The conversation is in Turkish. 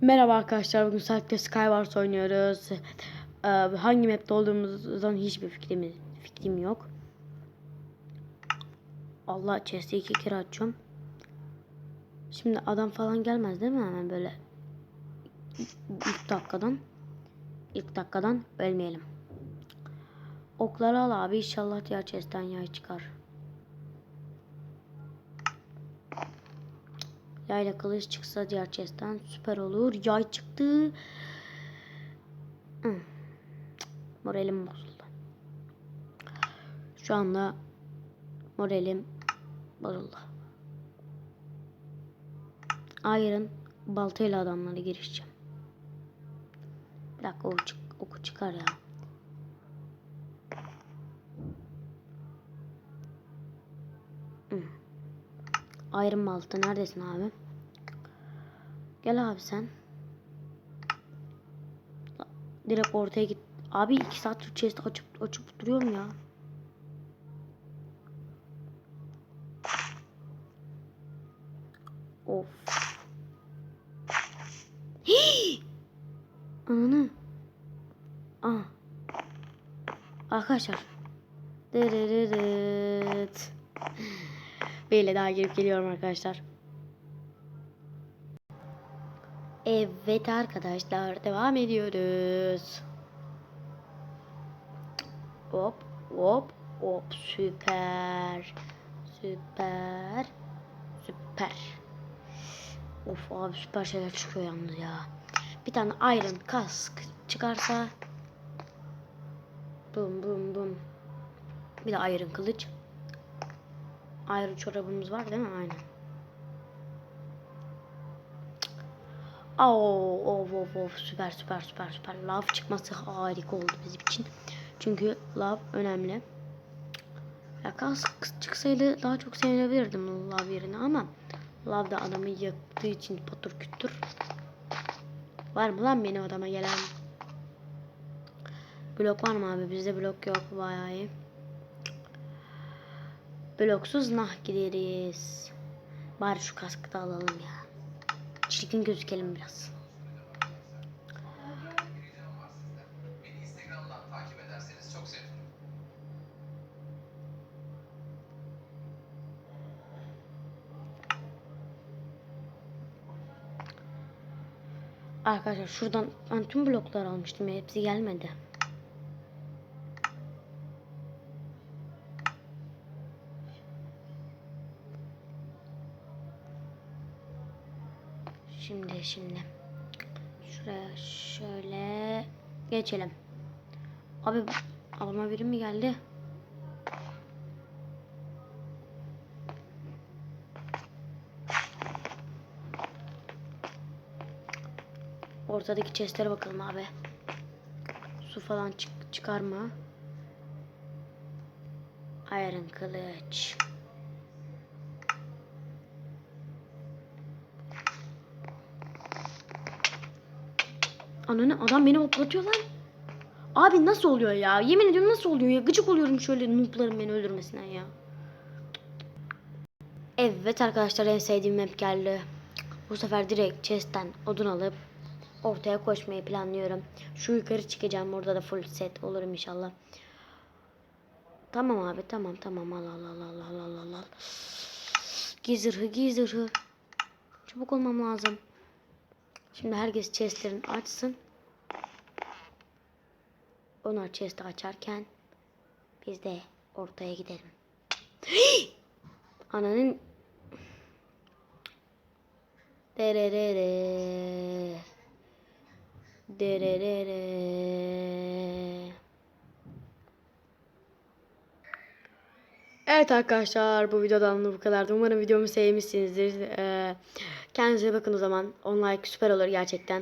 Merhaba arkadaşlar. Bugün saatte Skywars oynuyoruz. Ee, hangi map'te olduğumuzdan hiçbir fikrim, fikrim yok. Allah chest'i iki kere açıyorum. Şimdi adam falan gelmez değil mi hemen böyle ilk dakikadan ilk dakikadan ölmeyelim. Okları al abi inşallah diğer chest'ten yay çıkar. Yayla kılıç çıksa diğer chest'ten süper olur. Yay çıktı. Moralim bozuldu. Şu anda moralim bozuldu. Iron baltayla adamlara girişeceğim. Bir dakika oku, çık oku çıkar ya. Iron balta neredesin abi? Gel abi sen. Direkt ortaya git. Abi iki saat chest açıp açıp duruyorum ya. Of. Hii! Ananı. Aa. Arkadaşlar. Dırırırıt. Böyle daha girip geliyorum arkadaşlar. Evet arkadaşlar devam ediyoruz. Hop hop hop süper. Süper. Süper. Of abi süper şeyler çıkıyor yalnız ya. Bir tane iron kask çıkarsa bum bum bum. Bir de iron kılıç. Iron çorabımız var değil mi? Aynen. Oh, of of of süper süper süper süper. Lav çıkması harika oldu bizim için. Çünkü lav önemli. Ya kask çıksaydı daha çok sevinebilirdim lav yerine ama lav da adamı yaktığı için patır kütür. Var mı lan benim adama gelen? Blok var mı abi? Bizde blok yok bayağı iyi. Bloksuz nah gideriz. Bari şu kaskı da alalım ya. Çirkin gözükelim biraz. Arkadaşlar şuradan ben tüm blokları almıştım hepsi gelmedi. Şimdi şimdi şuraya şöyle geçelim. Abi abime biri mi geldi? Ortadaki chestlere bakalım abi. Su falan çık çıkar mı? Iron kılıç. Ananı adam beni hoplatıyor lan. Abi nasıl oluyor ya? Yemin ediyorum nasıl oluyor ya? Gıcık oluyorum şöyle noobların beni öldürmesine ya. Evet arkadaşlar en sevdiğim map geldi. Bu sefer direkt chest'ten odun alıp ortaya koşmayı planlıyorum. Şu yukarı çıkacağım. Orada da full set olurum inşallah. Tamam abi tamam tamam al al al al al al al. Giy zırhı. Çabuk olmam lazım. Şimdi herkes chestlerini açsın. Onlar chest'i açarken biz de ortaya gidelim. Ananın Dererere. Dererere. Evet arkadaşlar bu videodan da bu kadardı. Umarım videomu sevmişsinizdir. Ee, kendinize bakın o zaman. On like süper olur gerçekten.